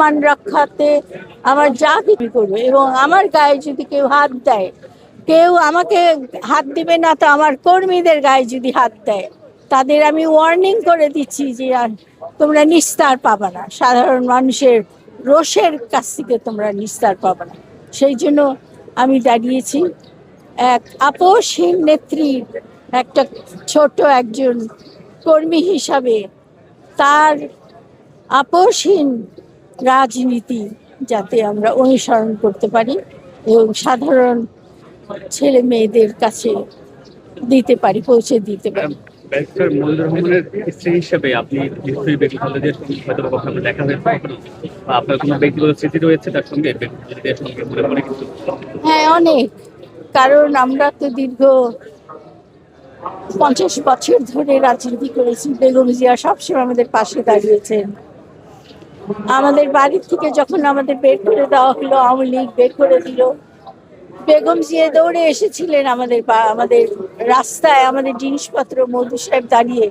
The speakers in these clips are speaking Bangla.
মান রক্ষাতে আমার যা কিছু করব এবং আমার গায়ে যদি কেউ হাত দেয়, কেউ আমাকে হাত দিবে না তো আমার কর্মীদের গায়ে যদি হাত দেয়, তাদের আমি ওয়ার্নিং করে দিচ্ছি যে তোমরা নিস্তার পাবে না। সাধারণ মানুষের রোষের কাছ থেকে তোমরা নিস্তার পাবে না। সেই জন্য আমি দাঁড়িয়েছি এক আপোষহীন নেত্রীর একটা ছোট একজন কর্মী হিসাবে। তার আপোষহীন রাজনীতি যাতে আমরা অনুসরণ করতে পারি এবং সাধারণ ছেলে মেয়েদের কাছে দিতে পারি পৌঁছে দিতে পারি। ব্যারিস্টার মনির রহমানের স্ত্রী হিসেবে আপনি নিশ্চয়ই বেগম খালেদের সঙ্গে হয়তো কখনো দেখা হয়েছে বা আপনার কোনো ব্যক্তিগত স্মৃতি রয়েছে তার সঙ্গে? বেগম খালেদের সঙ্গে মনে মনে কিছু? হ্যাঁ অনেক। কারণ আমরা তো দীর্ঘ পঞ্চাশ বছর ধরে রাজনীতি করেছি। বেগম জিয়া সবসময় আমাদের পাশে দাঁড়িয়েছেন। আমাদের বাড়ি থেকে যখন আমাদের বের করে দেওয়া হলো, আওয়ামী লীগ বের করে দিল। বেগম জিয়া দৌড়ে এসেছিলেন আমাদের আমাদের রাস্তায়, আমাদের জিনিসপত্র মধু সাহেব দাঁড়িয়ে।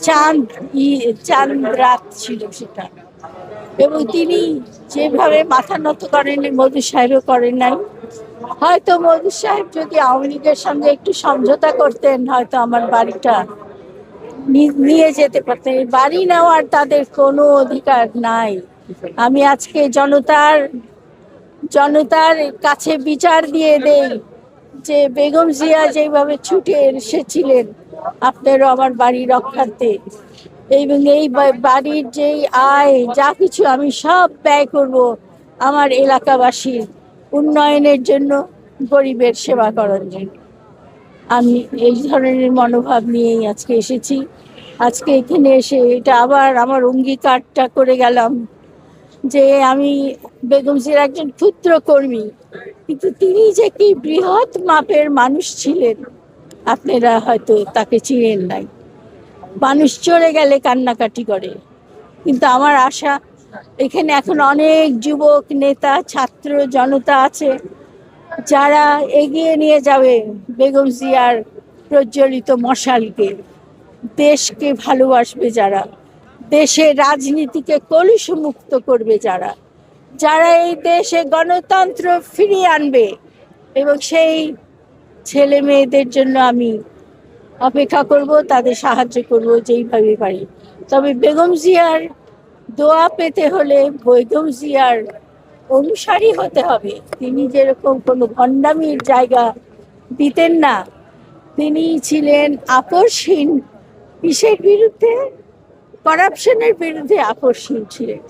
চাঁদ, ই, চাঁদ রাত ছিল সেটা। এবং তিনি যেভাবে মাথা নত করেননি মধু সাহেবও করেন নাই। হয়তো মধু সাহেব যদি আওয়ামী লীগের সঙ্গে একটু সমঝোতা করতেন, হয়তো আমার বাড়িটা নিয়ে যেতে পারতেন। বাড়ি নেওয়ার তাদের কোনো অধিকার নাই। আমি আজকে জনতার জনতার কাছে বিচার দিয়ে দেই যে বেগম জিয়া যেভাবে ছুটে এসেছিলেন, আপনারও আমার বাড়ি রক্ষার্থে। এবং এই বাড়ির যেই আয়, যা কিছু আমি সব ব্যয় করব আমার এলাকাবাসীর উন্নয়নের জন্য গরিবের সেবা করার জন্য। আমি এই ধরনের মনোভাব নিয়েই আজকে এসেছি। আজকে এখানে এসে এটা আবার আমার অঙ্গীকারটা করে গেলাম যে আমি বেগম জির একজন ক্ষুদ্র কর্মী, কিন্তু তিনি যে কি বৃহৎ মাপের মানুষ ছিলেন, আপনারা হয়তো তাকে চিনেন নাই। মানুষ চলে গেলে কান্নাকাটি করে, কিন্তু আমার আশা, এখানে এখন অনেক যুবক, নেতা, ছাত্র, জনতা আছে। যারা এগিয়ে নিয়ে যাবে বেগম জিয়ার প্রজ্বলিত মশালকে, দেশকে ভালোবাসবে যারা, দেশের রাজনীতিকে কলুষমুক্ত করবে যারা যারা এই দেশে গণতন্ত্র ফিরিয়ে আনবে এবং সেই ছেলে মেয়েদের জন্য আমি অপেক্ষা করব, তাদের সাহায্য করব যেইভাবে পারি। তবে বেগম জিয়ার দোয়া পেতে হলে বেগম জিয়ার অনুসারী হতে হবে। তিনি যেরকম কোনো ভণ্ডামির জায়গা দিতেন না, তিনি ছিলেন আকর্ষীন কিসের বিরুদ্ধে? করাপশনের বিরুদ্ধে আকর্ষণ ছিলেন।